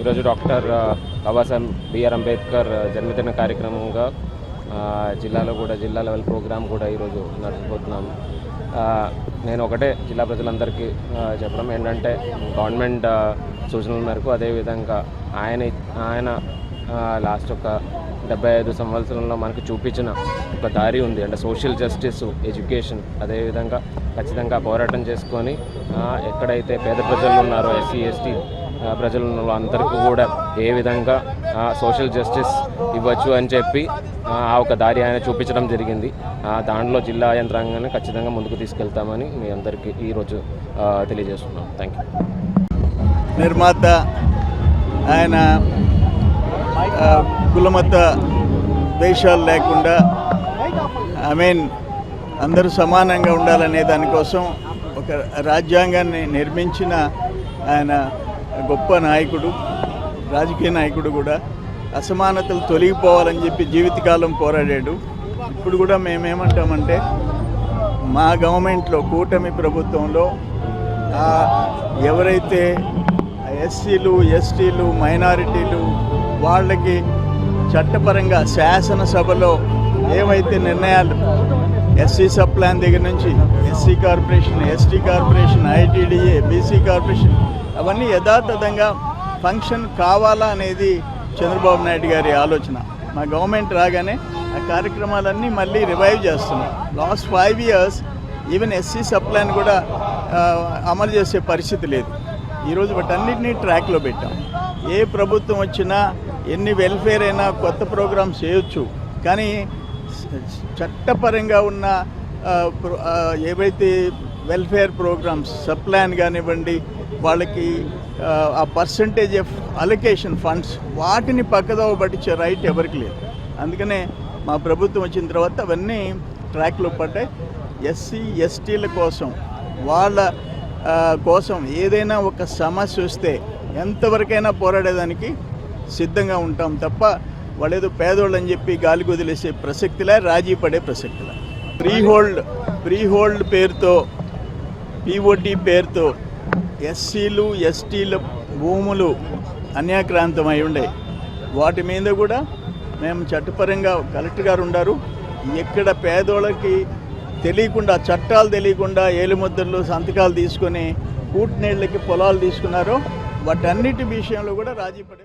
ఈరోజు doctor Babasaheb BR Ambedkar జన్మదిన కార్యక్రమంగా జిల్లాలో కూడా జిల్లా లెవెల్ ప్రోగ్రామ్ కూడా ఈరోజు నడిచిపోతున్నాం నేను ఒకటే జిల్లా ప్రజలందరికీ చెప్పడం ఏంటంటే గవర్నమెంట్ సూచనల మేరకు అదేవిధంగా ఆయన ఆయన లాస్ట్ ఒక డెబ్బై ఐదు సంవత్సరంలో మనకు చూపించిన ఒక దారి ఉంది. అంటే సోషల్ జస్టిస్ ఎడ్యుకేషన్ అదేవిధంగా ఖచ్చితంగా పోరాటం చేసుకొని ఎక్కడైతే పేద ప్రజలు ఉన్నారో ఎస్సీ ఎస్టీ ప్రజలు అందరికీ కూడా ఏ విధంగా సోషల్ జస్టిస్ ఇవ్వచ్చు అని చెప్పి ఆ, ఒక దారి ఆయన చూపించడం జరిగింది. దాంట్లో జిల్లా యంత్రాంగాన్ని ఖచ్చితంగా ముందుకు తీసుకెళ్తామని మీ అందరికీ ఈరోజు తెలియజేస్తున్నాం. థ్యాంక్ యూ నిర్మాత ఆయన కులమత దేశాలు లేకుండా ఐ మీన్ అందరూ సమానంగా ఉండాలనే దానికోసం ఒక రాజ్యాంగాన్ని నిర్మించిన ఆయన గొప్ప నాయకుడు రాజకీయ నాయకుడు కూడా అసమానతలు తొలగిపోవాలని చెప్పి జీవితకాలం పోరాడాడు. ఇప్పుడు కూడా మేమేమంటామంటే మా గవర్నమెంట్లో కూటమి ప్రభుత్వంలో ఎవరైతే ఎస్సీలు ఎస్టీలు మైనారిటీలు వాళ్ళకి చట్టపరంగా శాసనసభలో ఏవైతే నిర్ణయాలు ఎస్సీ సబ్ ప్లాన్ దగ్గర నుంచి SC corporation ST corporation ITDA BC corporation అవన్నీ యథాతథంగా ఫంక్షన్ కావాలా అనేది చంద్రబాబు నాయుడు గారి ఆలోచన. మా గవర్నమెంట్ రాగానే ఆ కార్యక్రమాలన్నీ మళ్ళీ రివైవ్ చేస్తున్నాం. Last five years even SC సప్లైన్ కూడా అమలు చేసే పరిస్థితి లేదు. ఈరోజు వాటన్నిటినీ ట్రాక్లో పెట్టాం. ఏ ప్రభుత్వం వచ్చినా ఎన్ని వెల్ఫేర్ అయినా కొత్త ప్రోగ్రామ్స్ చేయొచ్చు. కానీ చట్టపరంగా ఉన్న ఏవైతే వెల్ఫేర్ ప్రోగ్రామ్స్ సప్లాన్ కానివ్వండి వాళ్ళకి ఆ, పర్సంటేజ్ ఆఫ్ అలొకేషన్ ఫండ్స్ వాటిని పక్కదవ పట్టించే రైట్ ఎవరికి లేదు. అందుకనే మా ప్రభుత్వం వచ్చిన తర్వాత అవన్నీ ట్రాక్లో పడ్డాయి. ఎస్సీ ఎస్టీల కోసం వాళ్ళ కోసం ఏదైనా ఒక సమస్య వస్తే ఎంతవరకైనా పోరాడేదానికి సిద్ధంగా ఉంటాం తప్ప వాళ్ళు ఏదో పేదోళ్ళు అని చెప్పి గాలి వదిలేసే ప్రసక్తిలా రాజీ పడే ప్రసక్తిలా. ప్రీ హోల్డ్ ప్రీ హోల్డ్ పేరుతో పీఓటీ పేరుతో ఎస్సీలు ఎస్టీల భూములు అన్యాక్రాంతమై ఉండే. వాటి మీద కూడా మేము చట్టపరంగా కలెక్టర్ గారు ఉండారు. ఎక్కడ పేదోళ్ళకి తెలియకుండా చట్టాలు తెలియకుండా ఏలుముద్రలు సంతకాలు తీసుకొని కూటినీళ్ళకి పొలాలు తీసుకున్నారో వాటన్నిటి విషయంలో కూడా రాజీ పడే